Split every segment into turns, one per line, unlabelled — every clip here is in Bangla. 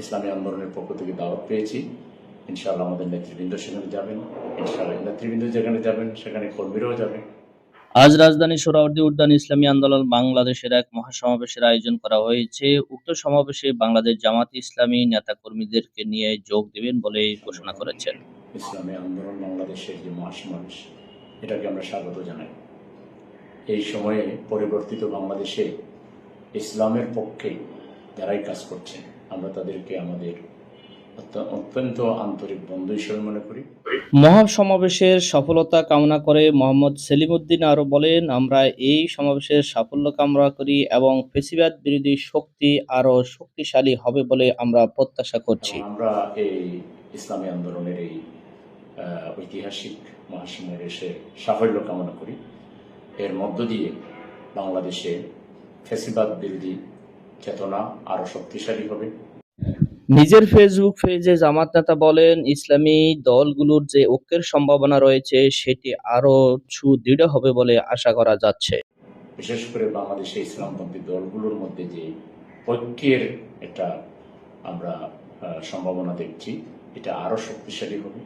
ইসলামী আন্দোলনের পক্ষ থেকে দাওয়াত পেয়েছি। ইনশাআল্লাহ আমাদের নেতৃবৃন্দ সেখানে যাবেন। ইনশাআল্লাহ নেতৃবৃন্দ যেখানে যাবেন সেখানে কর্মীরাও যাবে।
আজ রাজধানী সোহরাওয়ার্দী উদ্যান ইসলামী আন্দোলন বাংলাদেশের এক মহাসমাবেশের আয়োজন করা হয়েছে। উক্ত সমাবেশে বাংলাদেশ জামাত ইসলামী নেতাকর্মীদেরকে নিয়ে যোগ দেবেন বলে ঘোষণা করেছেন।
ইসলামী আন্দোলন বাংলাদেশের যে মহাসমাবেশ এটাকে আমরা স্বাগত জানাই। এই সময়ে পরিবর্তিত বাংলাদেশে ইসলামের পক্ষে যারাই কাজ করছেন আমরা তাদেরকে আমাদের অত্যন্ত আন্তরিক বন্ধু হিসেবে মনে করি।
মহাসমাবেশের সফলতা কামনা করে মোহাম্মদ সেলিমউদ্দিন আরও বলেন আমরা এই সমাবেশের সাফল্য কামনা করি এবং ফেসিবাদ বিরোধী শক্তি আরও শক্তিশালী হবে বলে আমরা প্রত্যাশা করছি।
আমরা এই ইসলামী আন্দোলনের এই ঐতিহাসিক মহাসমাবেশে সাফল্য কামনা করি। এর মধ্য দিয়ে বাংলাদেশে ফেসিবাদ বিরোধী চেতনা আরও শক্তিশালী হবে।
নিজের ফেসবুক পেজে জামাত নেতা বলেন ইসলামী দলগুলোর যে ঐক্যের সম্ভাবনা রয়েছে সেটি আরও সুদৃঢ় হবে বলে আশা করা যাচ্ছে।
বিশেষ করে বাংলাদেশে ইসলামপন্থী দলগুলোর মধ্যে যে ঐক্যের একটা আমরা সম্ভাবনা দেখছি এটা আরও শক্তিশালী হবে।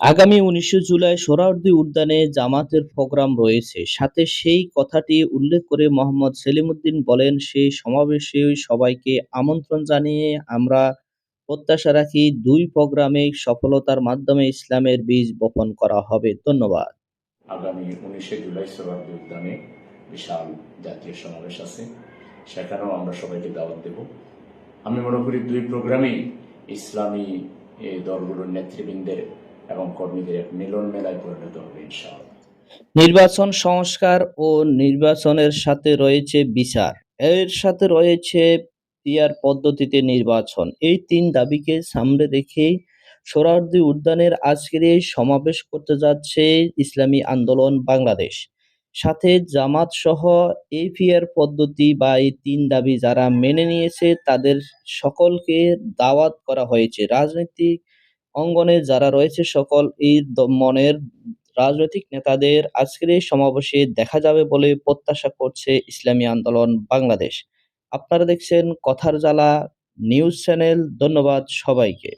আগামী উনিশে জুলাই সোহরাওয়ার্দী উদ্যানে জামাতের প্রোগ্রাম রয়েছে। সাথে সেই কথাটি উল্লেখ করে মোহাম্মদ সেলিমউদ্দিন বলেন সেই সমাবেশে সবাইকে আমন্ত্রণ জানিয়ে আমরা প্রত্যাশা রাখি, দুই প্রোগ্রামে সফলতার মাধ্যমে ইসলামের বীজ বপন করা হবে। ধন্যবাদ।
আগামী উনিশে জুলাই সোহরাওয়ার্দী উদ্যানে বিশাল জাতীয় সমাবেশ আছে। সেখানেও আমরা সবাইকে দাওয়াত দেব। আমি মনে করি দুই প্রোগ্রামেই ইসলামী দলগুলোর নেতৃবৃন্দের এবং কর্মীদের এক মিলন মেলায় পরিণত হবে
নির্বাচন সংস্কার ও নির্বাচনের সাথে রয়েছে বিচার। এর সাথে রয়েছে পিয়ার পদ্ধতিতে নির্বাচন। এই তিন দাবিকে সামনে রেখেই সোহরাওয়ার্দী উদ্যানের আজকের এই সমাবেশ করতে যাচ্ছে ইসলামী আন্দোলন বাংলাদেশ। সাথে জামাত সহ এই পিয়ার পদ্ধতি বা এই তিন দাবি যারা মেনে নিয়েছে, তাদের সকলকে দাওয়াত করা হয়েছে। রাজনৈতিক অঙ্গনে যারা রয়েছে সকল এই মনের রাজনৈতিক নেতাদের আজকের এই সমাবেশে দেখা যাবে বলে প্রত্যাশা করছে ইসলামী আন্দোলন বাংলাদেশ। আপনারা দেখছেন কথার জ্বালা নিউজ চ্যানেল। ধন্যবাদ সবাইকে।